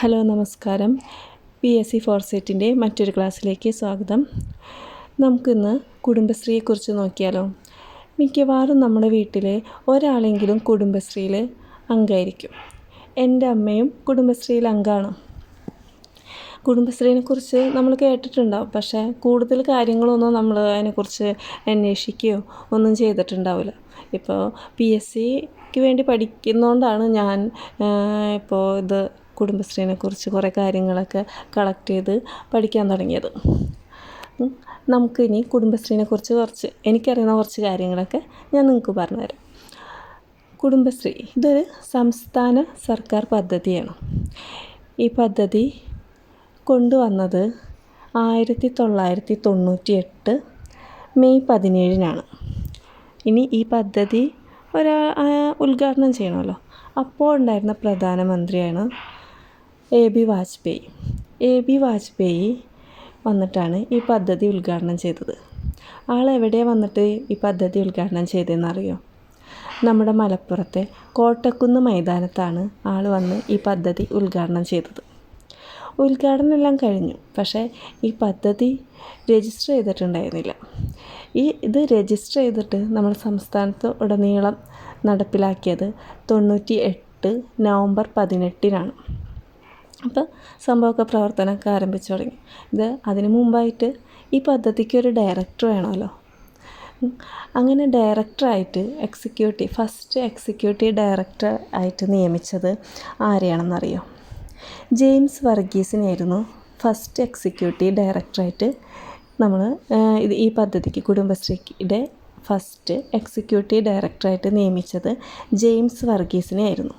Hello നമസ്കാരം. P S C ഫോർസെറ്റിന്റെ മറ്റൊരു ക്ലാസ്സിലേക്ക് സ്വാഗതം. നമുക്കിന്ന് കുടുംബശ്രീയെക്കുറിച്ച് നോക്കിയാലോ. മിക്കവാറും നമ്മുടെ വീട്ടിൽ ഒരാളെങ്കിലും കുടുംബശ്രീയിൽ അംഗമായിരിക്കും എന്റെ അമ്മയും കുടുംബശ്രീയിൽ അംഗമാണ് കുടുംബശ്രീനെക്കുറിച്ച് നമ്മൾ കേട്ടിട്ടുണ്ടാവും. പക്ഷേ കൂടുതൽ കാര്യങ്ങളൊന്നും നമ്മൾ അതിനെക്കുറിച്ച് അന്വേഷിക്കുകയോ ഒന്നും ചെയ്തിട്ടുണ്ടാവില്ല. ഇപ്പോൾ പി എസ് സിക്ക് വേണ്ടി പഠിക്കുന്നതുകൊണ്ടാണ് ഞാൻ ഇപ്പോൾ ഇത് കുടുംബശ്രീനെക്കുറിച്ച് കുറേ കാര്യങ്ങളൊക്കെ കളക്ട് ചെയ്ത് പഠിക്കാൻ തുടങ്ങിയത്. നമുക്കിനി കുടുംബശ്രീനെക്കുറിച്ച് കുറച്ച് എനിക്കറിയുന്ന കുറച്ച് കാര്യങ്ങളൊക്കെ ഞാൻ നിങ്ങൾക്ക് പറഞ്ഞുതരാം. കുടുംബശ്രീ ഇതൊരു സംസ്ഥാന സർക്കാർ പദ്ധതിയാണ്. ഈ പദ്ധതി കൊണ്ടുവന്നത് ആയിരത്തി തൊള്ളായിരത്തി തൊണ്ണൂറ്റി എട്ട് മെയ് പതിനേഴിനാണ്. ഇനി ഈ പദ്ധതി ഒരാ ഉദ്ഘാടനം ചെയ്യണമല്ലോ. അപ്പോൾ ഉണ്ടായിരുന്ന പ്രധാനമന്ത്രിയാണ് A B Vajpayee. A B Vajpayee വന്നിട്ടാണ് ഈ പദ്ധതി ഉദ്ഘാടനം ചെയ്തത്. ആൾ എവിടെ വന്നിട്ട് ഈ പദ്ധതി ഉദ്ഘാടനം ചെയ്തതെന്നറിയോ? നമ്മുടെ മലപ്പുറത്തെ കോട്ടക്കുന്ന് മൈതാനത്താണ് ആൾ വന്ന് ഈ പദ്ധതി ഉദ്ഘാടനം ചെയ്തത്. ഉദ്ഘാടനം എല്ലാം കഴിഞ്ഞു. പക്ഷേ ഈ പദ്ധതി രജിസ്റ്റർ ചെയ്തിട്ടുണ്ടായിരുന്നില്ല. ഈ ഇത് രജിസ്റ്റർ ചെയ്തിട്ട് നമ്മൾ സംസ്ഥാനത്ത് ഉടനീളം നടപ്പിലാക്കിയത് തൊണ്ണൂറ്റി എട്ട് നവംബർ പതിനെട്ടിനാണ്. അപ്പോൾ സംഭവമൊക്കെ പ്രവർത്തനമൊക്കെ ആരംഭിച്ചു തുടങ്ങി. ഇത് അതിന് മുമ്പായിട്ട് ഈ പദ്ധതിക്ക് ഒരു ഡയറക്ടർ വേണമല്ലോ. അങ്ങനെ ഡയറക്ടറായിട്ട് എക്സിക്യൂട്ടീവ് ഫസ്റ്റ് എക്സിക്യൂട്ടീവ് ഡയറക്ടർ ആയിട്ട് നിയമിച്ചത് ആരെയാണെന്നറിയോ? ജെയിംസ് വർഗീസിനായിരുന്നു ഫസ്റ്റ് എക്സിക്യൂട്ടീവ് ഡയറക്ടറായിട്ട് നമ്മൾ ഇത് ഈ പദ്ധതിക്ക് കുടുംബശ്രീയുടെ ഫസ്റ്റ് എക്സിക്യൂട്ടീവ് ഡയറക്ടറായിട്ട് നിയമിച്ചത് ജെയിംസ് വർഗീസിനെ ആയിരുന്നു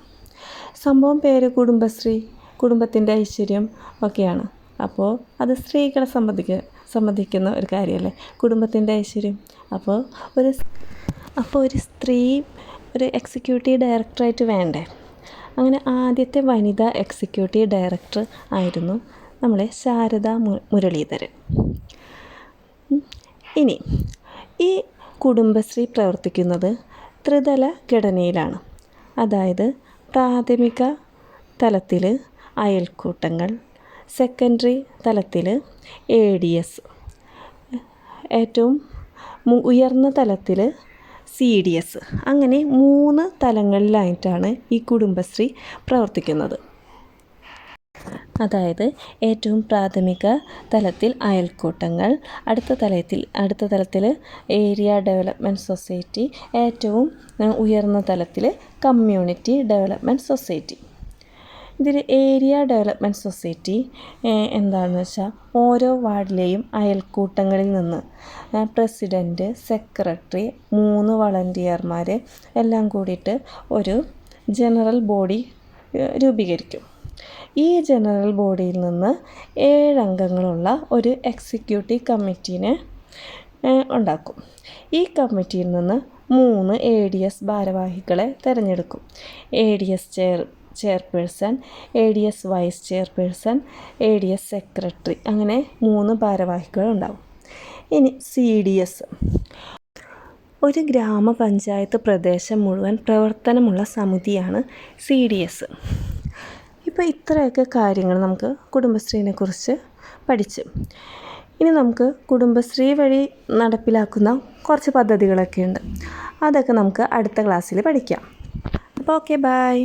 സംഭവം പേര് കുടുംബശ്രീ. കുടുംബത്തിന്റെ ഐശ്വര്യം ഒക്കെയാണ്. അപ്പോൾ അത് സ്ത്രീകളെ സംബന്ധിക്ക സംബന്ധിക്കുന്ന ഒരു കാര്യമല്ലേ? കുടുംബത്തിന്റെ ഐശ്വര്യം. അപ്പോൾ ഒരു അപ്പോൾ ഒരു സ്ത്രീ ഒരു എക്സിക്യൂട്ടീവ് ഡയറക്ടറായിട്ട് വേണ്ടേ? അങ്ങനെ ആദ്യത്തെ വനിതാ എക്സിക്യൂട്ടീവ് ഡയറക്ടർ ആയിരുന്നു നമ്മളെ ശാരദ മുരളീധരൻ. ഇനി ഈ കുടുംബശ്രീ പ്രവർത്തിക്കുന്നത് ത്രിതല ഘടനയിലാണ്. അതായത് പ്രാഥമിക തലത്തിൽ അയൽക്കൂട്ടങ്ങൾ സെക്കൻഡറി തലത്തിൽ എ ഡി എസ് ഏറ്റവും ഉയർന്ന തലത്തിൽ സി ഡി എസ് അങ്ങനെ മൂന്ന് തലങ്ങളിലായിട്ടാണ് ഈ കുടുംബശ്രീ പ്രവർത്തിക്കുന്നത്. അതായത് ഏറ്റവും പ്രാഥമിക തലത്തിൽ അയൽക്കൂട്ടങ്ങൾ അടുത്ത തലത്തിൽ അടുത്ത തലത്തിൽ ഏരിയ ഡെവലപ്മെന്റ് സൊസൈറ്റി ഏറ്റവും ഉയർന്ന തലത്തിൽ കമ്മ്യൂണിറ്റി ഡെവലപ്മെന്റ് സൊസൈറ്റി ഇതിൽ ഏരിയ ഡെവലപ്മെന്റ് സൊസൈറ്റി എന്താണെന്ന് വെച്ചാൽ ഓരോ വാർഡിലെയും അയൽക്കൂട്ടങ്ങളിൽ നിന്ന് പ്രസിഡന്റ് സെക്രട്ടറി മൂന്ന് വളണ്ടിയർമാർ എല്ലാം കൂടിയിട്ട് ഒരു ജനറൽ ബോഡി രൂപീകരിക്കും. ഈ ജനറൽ ബോഡിയിൽ നിന്ന് ഏഴംഗങ്ങളുള്ള ഒരു എക്സിക്യൂട്ടീവ് കമ്മിറ്റീനെ ഉണ്ടാക്കും. ഈ കമ്മിറ്റിയിൽ നിന്ന് മൂന്ന് എ ഡി എസ് ഭാരവാഹികളെ തിരഞ്ഞെടുക്കും. A D S chair chairperson A D S vice chairperson A D S secretary അങ്ങനെ മൂന്ന് ഭാരവാഹികൾ ഉണ്ടാവും ഇനി സി ഡി എസ്. ഒരു ഗ്രാമപഞ്ചായത്ത് പ്രദേശം മുഴുവൻ പ്രവർത്തനമുള്ള സമിതിയാണ് സി ഡി എസ്. ഇപ്പോൾ ഇത്രയൊക്കെ കാര്യങ്ങൾ നമുക്ക് കുടുംബശ്രീനെക്കുറിച്ച് പഠിച്ചു. ഇനി നമുക്ക് കുടുംബശ്രീ വഴി നടപ്പിലാക്കുന്ന കുറച്ച് പദ്ധതികളൊക്കെ ഉണ്ട്. അതൊക്കെ നമുക്ക് അടുത്ത ക്ലാസ്സിൽ പഠിക്കാം. അപ്പോൾ ഓക്കെ ബായ്